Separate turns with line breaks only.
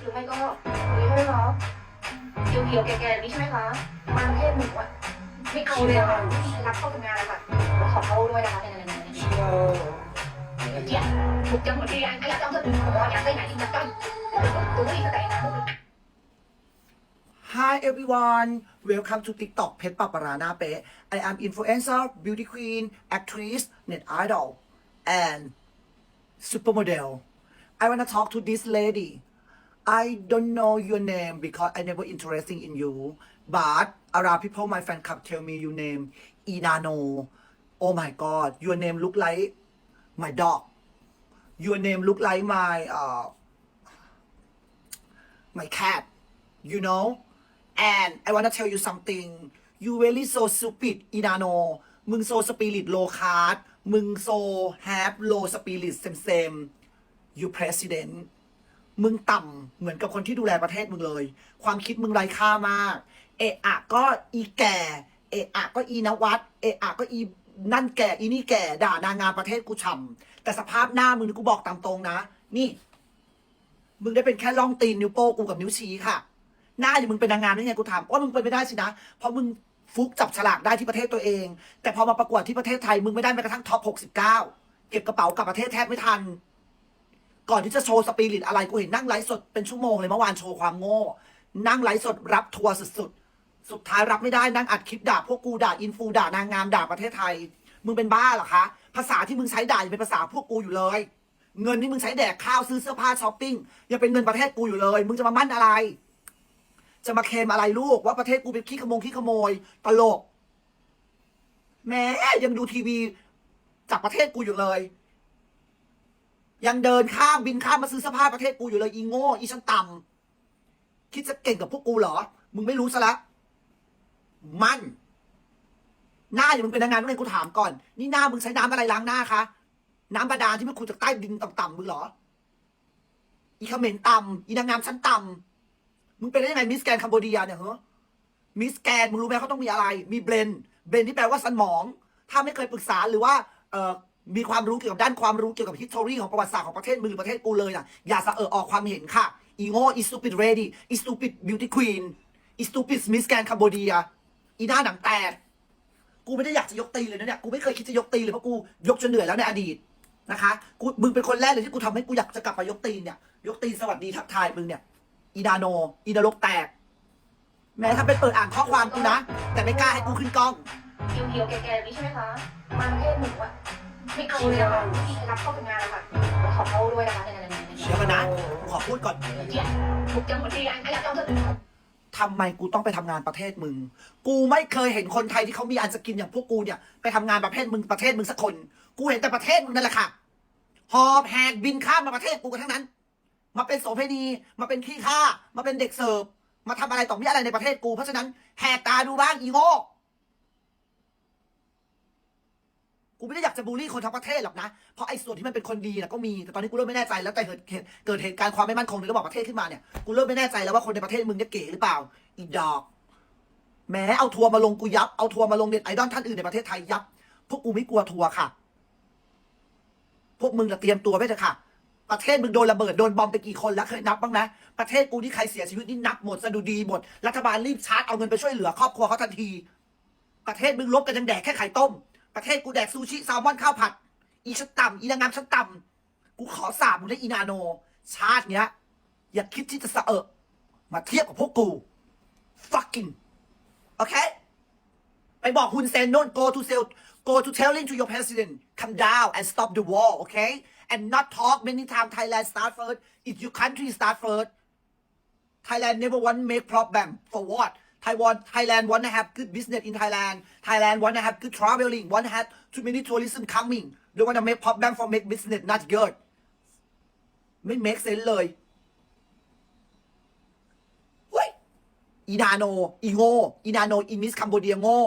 หรือไม่ก็หรือใช่ไหมคะเขียวๆแก่ๆนี่ใช่ไหมคะมาประเทศหนูอะไม่เอาเลยค่ะไม่มีรับเข้าทำงานเลยค่ะขอเข้าด้วยนะคะในในในในเจียถูกจังหวัดที่อันขยับจังจะถึงขออยากได้ไหนอีกจังตัวนี้ก็แต่งนะ
Hi everyone welcome to TikTok เพชรปะปะราหน้าเป๊ะ I am influencer beauty queen actress net idol and supermodel I wanna talk to this lady I don't know your name because I never interesting in you but around people my fan club tell me your name Inano oh my god your name look like my dog your name look like my uh my cat you know and I wanna tell you something you really so stupid Inano มึงโซสปิริตโลคาร์ดมึงโซแฮปโลสปิริตเซมเซม you president มึงต่ำเหมือนกับคนที่ดูแลประเทศมึงเลย ความคิดมึงไร้ค่ามาก เอะอะก็อีแก่ เอะอะก็อีนวัดเอะอะก็อีนั่นแก่อีนี่แก่ด่านางงามประเทศกูฉ่ำแต่สภาพหน้ามึงนี่กูบอกตามตรงนะ นี่ มึงได้เป็นแค่ล่องตีนนิ้วโป้งกูกับนิ้วชี้ค่ะ หน้าอย่างมึงเป็นนางงามได้ไงกูถามว่ามึงเป็นไม่ได้สินะเพราะมึงฟุกจับฉลากได้ที่ประเทศตัวเอง แต่พอมาประกวดที่ประเทศไทยมึงไม่ได้แม้กระทั่งท็อป 69 เก็บกระเป๋ากลับประเทศแทบไม่ทัน ก่อนที่จะโชว์สปิริตอะไรกูเห็นนั่งไลฟ์สดเป็นชั่วโมงเลยเมื่อวานโชว์ความโง่ นั่งไลฟ์สดรับทัวร์สุดๆ สุดท้ายรับไม่ได้นั่งอัดคลิปด่าพวกกูด่าอินฟูด่านางงามด่าประเทศไทย มึงเป็นบ้าเหรอคะ ภาษาที่มึงใช้ด่ายังเป็นภาษาพวกกูอยู่เลย เงินที่มึงใช้แดกข้าวซื้อเสื้อผ้าช้อปปิ้งยังเป็นเงินประเทศกูอยู่เลย มึงจะมามั่นอะไร จะมาเคลมอะไรลูกว่าประเทศกูเป็นขี้ขโมงขี้ขโมยตลกแม้ยังดูทีวีจากประเทศกูอยู่เลย ยังเดินข้ามบินข้ามมาซื้อเสื้อผ้าประเทศกูอยู่เลยอีโง่อีชั้นต่ำคิดจะเก่งกับพวกกูเหรอ มึงไม่รู้ซะละมัน หน้าอย่างมึงเป็นนางงานมึงเลยกูถามก่อน นี่หน้ามึงใช้น้ำอะไรล้างหน้าคะน้ำบาดาลที่มันขุดจากใต้ดินต่ำๆมึงเหรอ อีเขมรต่ำอีนางงามชั้นต่ำมึงเป็นได้ยังไงมิสแกนคัมโบเดียเนี่ยเหรอมิสแกนมึงรู้ไหมเขาต้องมีอะไร มีเบรนเบรนที่แปลว่าสมอง ถ้าไม่เคยปรึกษาหรือว่า เอ่อ มีความรู้เกี่ยวกับด้านความรู้เกี่ยวกับ history ของประวัติศาสตร์ของประเทศมึงหรือประเทศกูเลยนะอย่าสะเออออกความเห็นค่ะอีโง่อี stupid ready อี stupid beauty queen อี stupid miss grand cambodia อีหน้าหนังแตกกูไม่ได้อยากจะยกตีเลยนะเนี่ยกูไม่เคยคิดจะยกตีเลยเพราะกูยกจนเหนื่อยแล้วในอดีตนะคะกูมึงเป็นคนแรกเลยที่กูทำให้กูอยากจะกลับมายกตีเนี่ย ยกตีสวัสดีทักทายมึงเนี่ยอีดาโน อีนรกแตก แม้ถ้าเป็นเปิดอ่านข้อความกูนะ แต่ไม่กล้าให้กูขึ้นกล้อง
เขียวๆแก่ๆนี่ใช่ไหมคะมาประเทศหนูอะ ไม่เอาเลยค่ะไม่มีรับเข้าทำงานเลยค่ะขอเข้าด้วยนะคะในในในใน
เดี๋ยวกันนะกูขอพูดก่อน
เจียถูกจังหวัดที่อันขยับจังจะถึง
ทำไมกูต้องไปทำงานประเทศมึง กูไม่เคยเห็นคนไทยที่เขามีอันสกินอย่างพวกกูเนี่ย ไปทำงานประเทศมึงประเทศมึงสักคน กูเห็นแต่ประเทศมึงนั่นแหละค่ะ หอบแหกบินข้ามมาประเทศกูกันทั้งนั้น มาเป็นโสเภณี มาเป็นขี้ข้า มาเป็นเด็กเสิร์ฟ มาทำอะไรต่อมีอะไรในประเทศกู เพราะฉะนั้นแหกตาดูบ้างอีโง่ กูไม่ได้อยากจะบูลลี่คนทั้งประเทศหรอกนะ เพราะไอ้ส่วนที่มันเป็นคนดีนะก็มี แต่ตอนนี้กูเริ่มไม่แน่ใจแล้วแต่เกิดเหตุเกิดเหตุการณ์ความไม่มั่นคงในระหว่างประเทศขึ้นมาเนี่ย กูเริ่มไม่แน่ใจแล้วว่าคนในประเทศมึงเนี่ยเก๋หรือเปล่า อีดอก แม้เอาทัวร์มาลงกูยับ เอาทัวร์มาลงเน็ตไอดอลท่านอื่นในประเทศไทยยับ พวกกูไม่กลัวทัวร์ค่ะ พวกมึงจะเตรียมตัวไว้เถอะค่ะ ประเทศมึงโดนระเบิดโดนบอมไปกี่คนแล้วเคยนับบ้างไหมประเทศกูที่ใครเสียชีวิตนี่นับหมดสะดุดีหมด รัฐบาลรีบชาร์จเอาเงินไปช่วยเหลือครอบครัวเขาทันที ประเทศมึงลบกันยังแดกแค่ไข่ต้ม ประเทศกูแดกซูชิแซลมอนข้าวผัด อีชั้นต่ำอีนางงามชั้นต่ำกูขอสาบมึงได้อีนาโน ชาติเนี้ย อย่าคิดที่จะสะเอะมาเทียบกับพวกกู fucking โอเค ไปบอกฮุนเซนโน่น go to sell go to telling to your president come down and stop the war okay and not talk many time Thailand start first if your country start first Thailand never want make problem for what Taiwan Thailand want to have good business in Thailand Thailand want to have good traveling want to have too many tourism coming they want to make problem for make business not good ไม่ make sense เลยเฮ้ยอีนาโนอีโง่อีนาโนอีมิสคัมโบเดียโง่